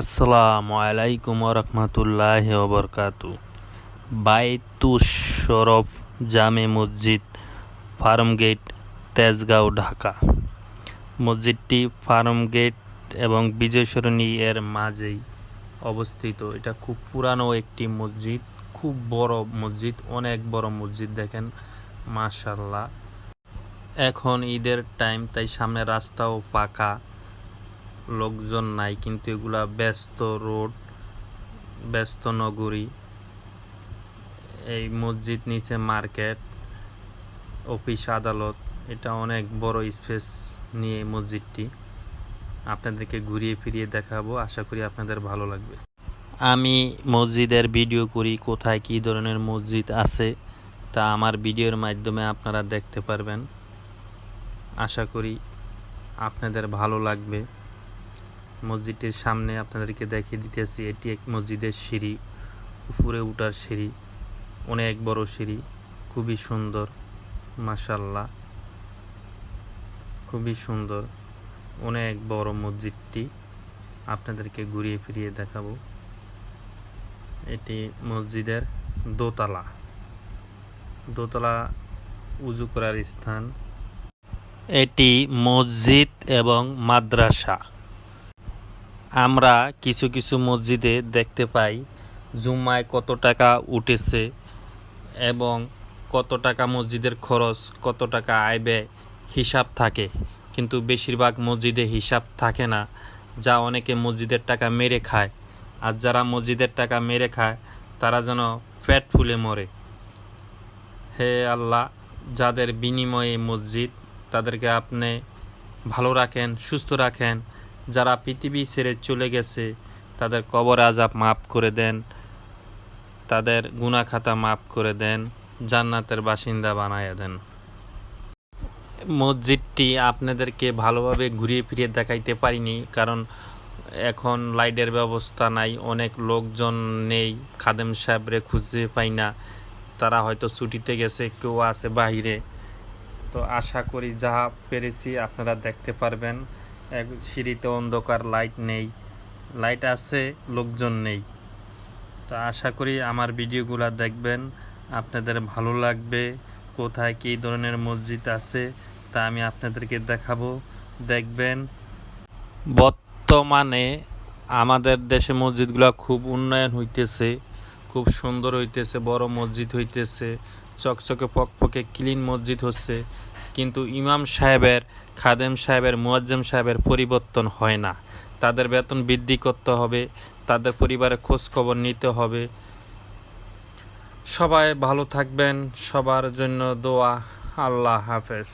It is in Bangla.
আসসালামু আলাইকুম রহমতুল্লাহ ওবরকাতু। বাইতুস শরফ জামে মসজিদ ফার্ম গেট তেজগাঁও, ঢাকা। মসজিদটি ফার্ম গেট এবং বিজয় সরণি এর মাঝেই অবস্থিত। এটা খুব পুরানো একটি মসজিদ, খুব বড় মসজিদ, অনেক বড় মসজিদ দেখেন মাশাল্লাহ এখন ঈদের টাইম, তাই সামনে রাস্তাও পাকা। লোকজন নাই, কিন্তু এগুলা ব্যস্ত রোড, ব্যস্ত নগরী। এই মসজিদ নিচে মার্কেট, অফিস আদালত, এটা অনেক বড় স্পেস নিয়ে মসজিদটি। আপনাদেরকে ঘুরিয়ে ফিরিয়ে দেখাবো, আশা করি আপনাদের ভালো লাগবে। আমি মসজিদের ভিডিও করি, কোথায় কী ধরনের মসজিদ আছে, তা আমার ভিডিওর মাধ্যমে আপনারা দেখতে পারবেন। আশা করি আপনাদের ভালো লাগবে। মসজিদটির সামনে আপনাদেরকে দেখিয়ে দিতেছি, এটি এক মসজিদের সিঁড়ি, উপরে উঠার সিঁড়ি, অনেক বড় সিঁড়ি, খুবই সুন্দর মাশাল্লাহ খুবই সুন্দর, অনেক বড় মসজিদটি আপনাদেরকে ঘুরিয়ে ফিরিয়ে দেখাবো। এটি মসজিদের দোতলা দোতলা উজু করার স্থান। এটি মসজিদ এবং মাদ্রাসা। আমরা কিছু কিছু মসজিদে দেখতে পাই জুম্মায় কত টাকা উঠেছে এবং কত টাকা মসজিদের খরচ, কত টাকা আয় ব্যয় হিসাব থাকে। কিন্তু বেশিরভাগ মসজিদে হিসাব থাকে না। যা অনেকে মসজিদের টাকা মেরে খায়। আর যারা মসজিদের টাকা মেরে খায়, তারা যেন ফ্যাট ফুলে মরে। হে আল্লাহ, যাদের বিনিময়ে মসজিদ, তাদেরকে আপনি ভালো রাখেন, সুস্থ রাখেন। যারা পৃথিবী ছেড়ে চলে গেছে, তাদের কবর আজাব মাফ করে দেন, তাদের গুনা খাতা মাফ করে দেন, জান্নাতের বাসিন্দা বানাইয়া দেন। মসজিদটি আপনাদেরকে ভালোভাবে ঘুরিয়ে ফিরিয়ে দেখাইতে পারিনি, কারণ এখন লাইটের ব্যবস্থা নাই, অনেক লোকজন নেই, খাদেম সাহেবরে খুঁজতে পাই না, তারা হয়তো ছুটিতে গেছে, কেউ আছে বাহিরে। তো আশা করি যাহা পেরেছি আপনারা দেখতে পারবেন। এক সিঁড়িতে অন্ধকার লাইট নেই। লাইট আছে, লোকজন নেই। তো আশা করি আমার ভিডিওগুলো দেখবেন। আপনাদের ভালো লাগবে। কোথায় কী ধরনের মসজিদ আছে, তা আমি আপনাদেরকে দেখাবো। দেখবেন, বর্তমানে আমাদের দেশে মসজিদগুলো খুব উন্নয়ন হইতেছে। খুব সুন্দর হইতেছে, বড় মসজিদ হইতেছে, চকচকে পকপকে ক্লিন মসজিদ হচ্ছে, কিন্তু ইমাম সাহেবের, খাদেম সাহেবের, মুয়াজ্জেম সাহেবের পরিবর্তন হয় না। তাদের বেতন বৃদ্ধি করতে হবে, তাদের পরিবারের খোঁজ খবর নিতে হবে। সবাই ভালো থাকবেন, সবার জন্য দোয়া, আল্লাহ হাফেজ।